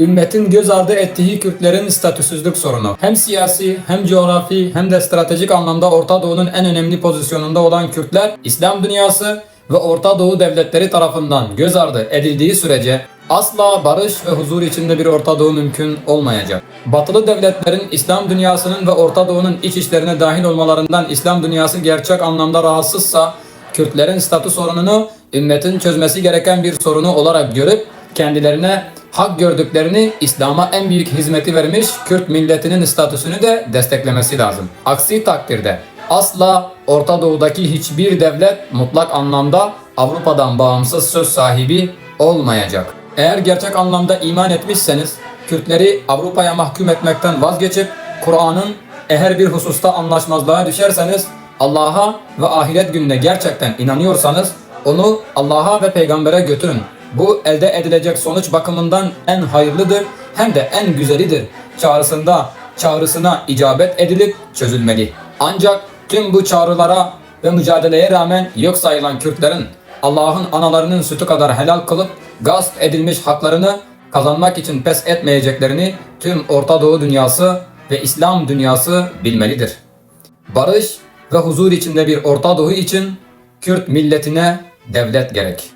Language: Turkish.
Ümmetin göz ardı ettiği Kürtlerin statüsüzlük sorunu. Hem siyasi, hem coğrafi, hem de stratejik anlamda Orta Doğu'nun en önemli pozisyonunda olan Kürtler, İslam dünyası ve Orta Doğu devletleri tarafından göz ardı edildiği sürece asla barış ve huzur içinde bir Orta Doğu mümkün olmayacak. Batılı devletlerin İslam dünyasının ve Orta Doğu'nun iç işlerine dahil olmalarından İslam dünyası gerçek anlamda rahatsızsa, Kürtlerin statü sorununu ümmetin çözmesi gereken bir sorunu olarak görüp kendilerine hak gördüklerini İslam'a en büyük hizmeti vermiş Kürt milletinin statüsünü de desteklemesi lazım. Aksi takdirde asla Orta Doğu'daki hiçbir devlet mutlak anlamda Avrupa'dan bağımsız söz sahibi olmayacak. Eğer gerçek anlamda iman etmişseniz Kürtleri Avrupa'ya mahkum etmekten vazgeçip Kur'an'ın eğer bir hususta anlaşmazlığa düşerseniz Allah'a ve ahiret gününe gerçekten inanıyorsanız onu Allah'a ve peygambere götürün. Bu elde edilecek sonuç bakımından en hayırlıdır hem de en güzelidir. Çağrısında çağrısına icabet edilip çözülmeli. Ancak tüm bu çağrılara ve mücadeleye rağmen yok sayılan Kürtlerin Allah'ın analarının sütü kadar helal kılıp gasp edilmiş haklarını kazanmak için pes etmeyeceklerini tüm Orta Doğu dünyası ve İslam dünyası bilmelidir. Barış ve huzur içinde bir Orta Doğu için Kürt milletine devlet gerek.